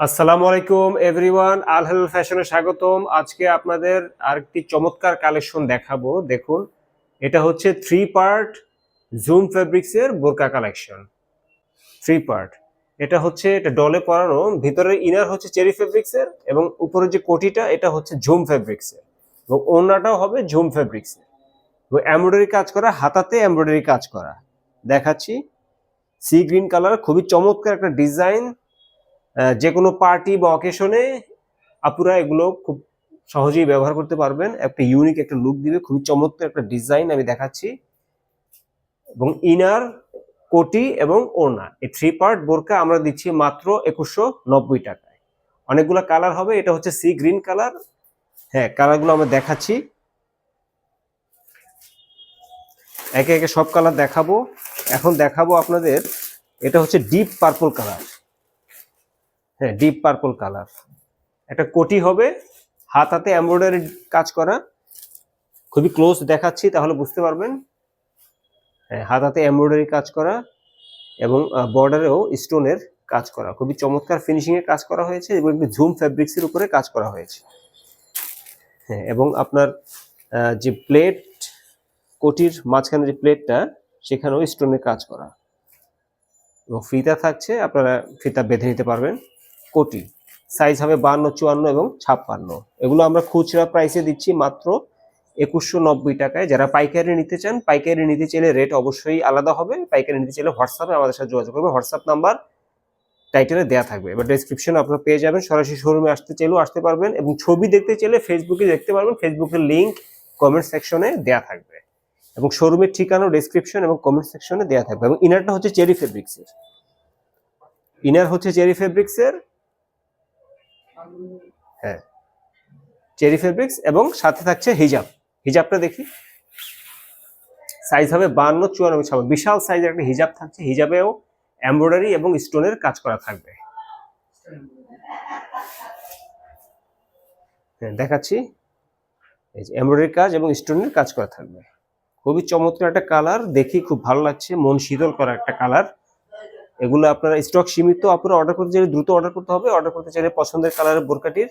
আসসালামু আলাইকুম এভরিওয়ান আল হেল ফ্যাশনে স্বাগতম। আজকে আপনাদের আরেকটি চমৎকার কালেকশন দেখাবো। দেখুন, এটা হচ্ছে থ্রি পার্ট জুম ফেব্রিক্সের বোরকা কালেকশন। থ্রি পার্ট এটা হচ্ছে, এটা ডলে পরানো ভিতরের ইনার হচ্ছে চেরি ফেব্রিক্সের এবং উপরের যে কোটিটা, এটা হচ্ছে ঝুম ফেব্রিক্সের এবং ওড়নাটাও হবে ঝুম ফেব্রিক্সের এবং এমব্রয়ডারি কাজ করা, হাতাতে এমব্রয়ডারি কাজ করা। দেখাচ্ছি। সি গ্রিন কালার খুবই চমৎকার একটা ডিজাইন যে কোনো পার্টি বা অকেশনে আপুরা এগুলো খুব সহজেই ব্যবহার করতে পারবেন। একটা ইউনিক একটা লুক দিবে, খুবই চমৎকার একটা ডিজাইন আমি দেখাচ্ছি। এবং ইনার কোটি এবং ওড়না, এই থ্রি পার্ট বোরকা আমরা দিচ্ছি মাত্র একুশশো নব্বই টাকায়। অনেকগুলো কালার হবে, এটা হচ্ছে সি গ্রিন কালার হ্যাঁ কালারগুলো আমরা দেখাচ্ছি। একে একে সব কালার দেখাবো। এখন দেখাবো আপনাদের, এটা হচ্ছে ডিপ পার্পল কালার হ্যাঁ ডিপ পার্পল কালার একটা কোটি হবে, হাত হাতে এমব্রয়ডারি কাজ করা। খুবই ক্লোজ দেখাচ্ছি, তাহলে বুঝতে পারবেন। হ্যাঁ হাত হাতে এমব্রয়ডারি কাজ করা এবং বর্ডারেও স্টোনের কাজ করা। খুবই চমৎকার ফিনিশিং এর কাজ করা হয়েছে এবং একটু ঝুম ফ্যাব্রিক্স এর উপরে কাজ করা হয়েছে। হ্যাঁ এবং আপনার যে প্লেট কোটির মাঝখানে যে প্লেটটা সেখানেও স্টোনের কাজ করা। এবং ফিতা থাকছে, আপনারা ফিতা বেঁধে নিতে পারবেন। কোটি। সাইজ হবে বান্ন চুয়ান্ন এবং ছাপ্পান্ন। এগুলো আমরা খুচরা প্রাইসে দিচ্ছি মাত্র একুশশো নব্বই টাকায়। যারা পাইকারি নিতে চান, পাইকারি নিতে চাইলে রেট অবশ্যই আলাদা হবে। পাইকারি নিতে চাইলে হোয়াটসঅ্যাপে আমাদের সাথে যোগাযোগ করবে। হোয়াটসঅ্যাপ নাম্বার টাইটেলে দেওয়া থাকবে। এবার ডেসক্রিপশনে আপনারা পেয়ে যাবেন। সরাসরি শোরুমে আসতে চাইলেও আসতে পারবেন এবং ছবি দেখতে চাইলে ফেসবুকে দেখতে পারবেন। ফেসবুকের লিঙ্ক কমেন্ট সেকশনে দেওয়া থাকবে। এবং শোরুমের ঠিকানা ডেসক্রিপশন এবং কমেন্ট সেকশনে দেওয়া থাকবে। এবং ইনারটা হচ্ছে চেরি ফেব্রিক্সের ইনার হচ্ছে চেরি ফেব্রিক্সের হ্যাঁ। চেরি ফেব্রিক্স এবং সাথে থাকছে হিজাব। হিজাবটা দেখি। সাইজ হবে বান্ন চুয়ান্ন এবং বিশাল সাইজের একটা হিজাব থাকছে। হিজাবেও এমব্রয়ডারি এবং স্টোনের কাজ করা থাকবে। হ্যাঁ, দেখাচ্ছি। এই যে এমব্রয়ডারি কাজ এবং স্টোনের কাজ করা থাকবে। খুবই চমৎকার একটা কালার দেখি খুব ভালো লাগছে। মন শীতল করা একটা কালার এগুলো আপনারা স্টক সীমিত, আপনারা অর্ডার করতে চাইলে দ্রুত অর্ডার করতে হবে অর্ডার করতে চাইলে পছন্দের কালারের বোরকাটির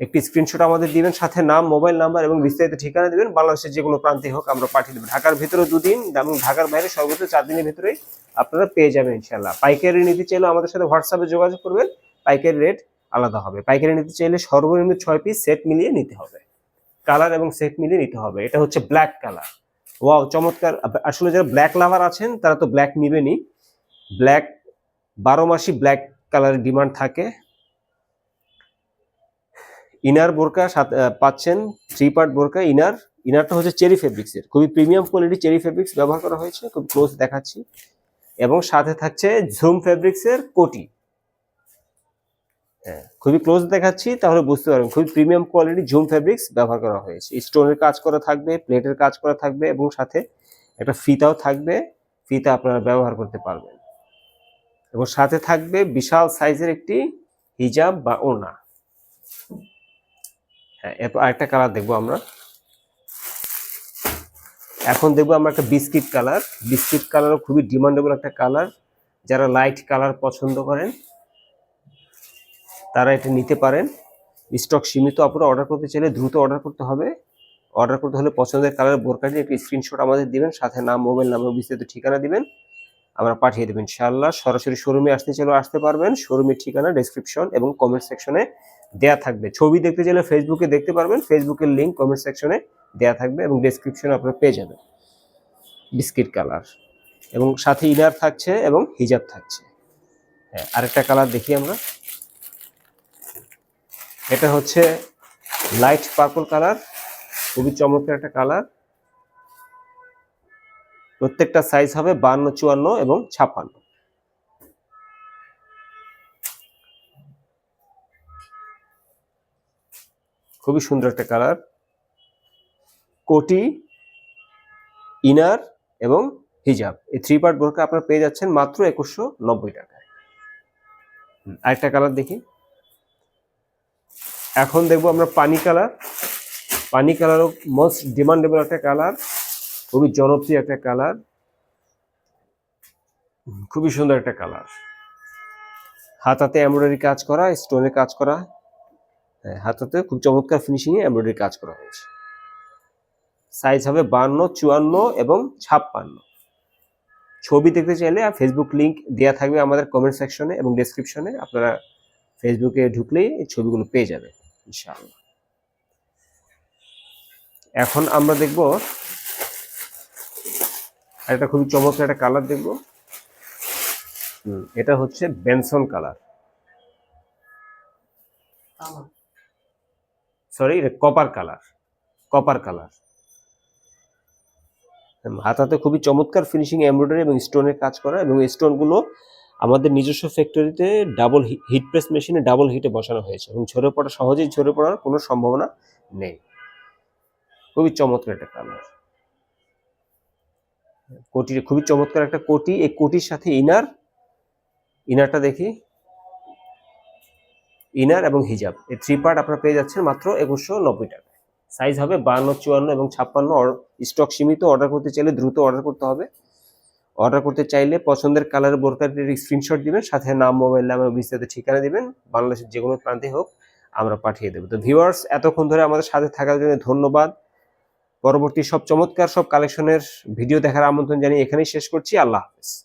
একটি স্ক্রিনশট আমাদের দিবেন, সাথে নাম মোবাইল নাম্বার এবং বিস্তারিত ঠিকানা দিবেন, বাংলাদেশের যে কোনো প্রান্তে হোক আমরা পাঠিয়ে দেবো। ঢাকার ভিতরে দুদিন, এবং ঢাকার বাইরে সর্বোচ্চ চার দিনের ভিতরে আপনারা পেয়ে যাবেন ইনশাল্লাহ পাইকারি নিতে চাইলে আমাদের সাথে হোয়াটসঅ্যাপে যোগাযোগ করবেন, পাইকারি রেট আলাদা হবে। পাইকারি নিতে চাইলে সর্বনিম্ন ছয় পিস সেট মিলিয়ে নিতে হবে। কালার এবং সেট মিলিয়ে নিতে হবে। এটা হচ্ছে ব্ল্যাক কালার ওয়াও চমৎকার। আসলে যারা ব্ল্যাক লাভার আছেন, তারা তো ব্ল্যাক নিবেনই। ব্ল্যাক, বারো মাসি ব্ল্যাক কালারের ডিমান্ড থাকে। ইনার বোরকা পাচ্ছেন থ্রি পার্ট বোরকা। ইনার, ইনারটা হচ্ছে চেরি ফেব্রিক্সের খুবই প্রিমিয়াম কোয়ালিটি চেরি ফেব্রিক্স ব্যবহার করা হয়েছে, খুব ক্লোজ দেখাচ্ছি। এবং সাথে থাকছে ঝুম ফেব্রিক্সের কোটি। হ্যাঁ খুবই ক্লোজ দেখাচ্ছি, তাহলে বুঝতে পারবেন। খুবই প্রিমিয়াম কোয়ালিটি ঝুম ফেব্রিক্স ব্যবহার করা হয়েছে। স্টোনের কাজ করা থাকবে প্লেটের কাজ করা থাকবে, এবং সাথে একটা ফিতাও থাকবে। ফিতা আপনারা ব্যবহার করতে পারবেন। এবং সাথে থাকবে বিশাল সাইজের একটি হিজাব বা ওড়না। হ্যাঁ এরপর আরেকটা কালার দেখব আমরা। এখন দেখব আমরা একটা বিস্কিট কালার। বিস্কিট কালারও খুবই ডিমান্ডেবল একটা কালার। যারা লাইট কালার পছন্দ করেন, তারা এটা নিতে পারেন। স্টক সীমিত, আপনারা অর্ডার করতে চাইলে দ্রুত অর্ডার করতে হবে। অর্ডার করতে হলে পছন্দের কালার বোরকাটি একটি স্ক্রিনশট আমাদের দিবেন, সাথে নাম, মোবাইল নাম্বার, বিস্তারিত ঠিকানা দিবেন। আমরা পাঠিয়ে দেবেন ইনশাআল্লাহ। সরাসরি শোরুমে আসতে চাইলেও আসতে পারবেন। শোরুমের ঠিকানা ডেসক্রিপশন এবং কমেন্ট সেকশনে দেয়া থাকবে। ছবি দেখতে চাইলে ফেসবুকে দেখতে পারবেন। ফেসবুকের লিঙ্ক কমেন্ট সেকশনে দেয়া থাকবে এবং ডেসক্রিপশনে আপনারা পেয়ে যাবেন। বিস্কিট কালার এবং সাথে ইনার থাকছে এবং হিজাব থাকছে। হ্যাঁ আরেকটা কালার দেখি আমরা। এটা হচ্ছে লাইট পার্পল কালার। খুবই চমৎকার একটা কালার। প্রত্যেকটা সাইজ হবে বান্ন, চুয়ান্ন এবং ছাপ্পান্ন। খুবই সুন্দর একটা কালার কোটি, ইনার এবং হিজাব। এই থ্রি পার্ট বোরকা আপনারা পেয়ে যাচ্ছেন মাত্র একুশশো নব্বই টাকায়। আরেকটা কালার দেখি। এখন দেখব আমরা পানি কালার পানি কালারও মোস্ট ডিমান্ডেবল একটা কালার খুবই জনপ্রিয় একটা কালার। খুবই সুন্দর একটা কালার। হাতাতে এমব্রয়ডারি কাজ করা স্টোনে কাজ করা। হ্যাঁ, হাতাতে খুব চমৎকার ফিনিশিং এ এমব্রয়ডারি কাজ করা হয়েছে। সাইজ হবে বান্ন চুয়ান্ন এবং ছাপ্পান্ন। ছবি দেখতে চাইলে ফেসবুক লিঙ্ক দেওয়া থাকবে আমাদের কমেন্ট সেকশনে এবং ডেসক্রিপশনে আপনারা ফেসবুকে ঢুকলেই এই ছবিগুলো পেয়ে যাবেন ইনশাআল্লাহ। এখন আমরা দেখব একটা খুবই চমৎকার একটা কালার দেখব। এটা হচ্ছে বেনসন কালার সরি এটা কপার কালার কপার কালার হাতাতে খুবই চমৎকার ফিনিশিং এমব্রয়ডারি এবং স্টোনের কাজ করা এবং স্টোনগুলো আমাদের নিজস্ব ফ্যাক্টরিতে ডাবল হিট প্রেস মেশিনে ডাবল হিটে বসানো হয়েছে এবং ঝরে পড়া সহজেই ঝরে পড়ার কোনো সম্ভাবনা নেই। খুবই চমৎকার একটা কালার কোটি খুবই চমৎকার একটা কোটি। এই কোটির সাথে ইনার, ইনারটা দেখি। ইনার এবং হিজাব। এই থ্রি পার্ট আপনারা পেয়ে যাচ্ছেন মাত্র একুশশো নব্বই টাকা সাইজ হবে বান্ন, চুয়ান্ন এবং ছাপ্পান্ন। স্টক সীমিত অর্ডার করতে চাইলে দ্রুত অর্ডার করতে হবে। অর্ডার করতে চাইলে পছন্দের কালার বোরকাটির স্ক্রিনশট দিবেন, সাথে নাম মোবাইল নাম বিস্তারিত ঠিকানা দিবেন। বাংলাদেশের যে কোনো প্রান্তে হোক, আমরা পাঠিয়ে দেবো। তো ভিউয়ার্স এতক্ষণ ধরে আমাদের সাথে থাকার জন্য ধন্যবাদ। পরবর্তী সব চমৎকার সব কালেকশনের ভিডিও দেখার আমন্ত্রণ জানিয়ে এখানেই শেষ করছি। আল্লাহ হাফেজ।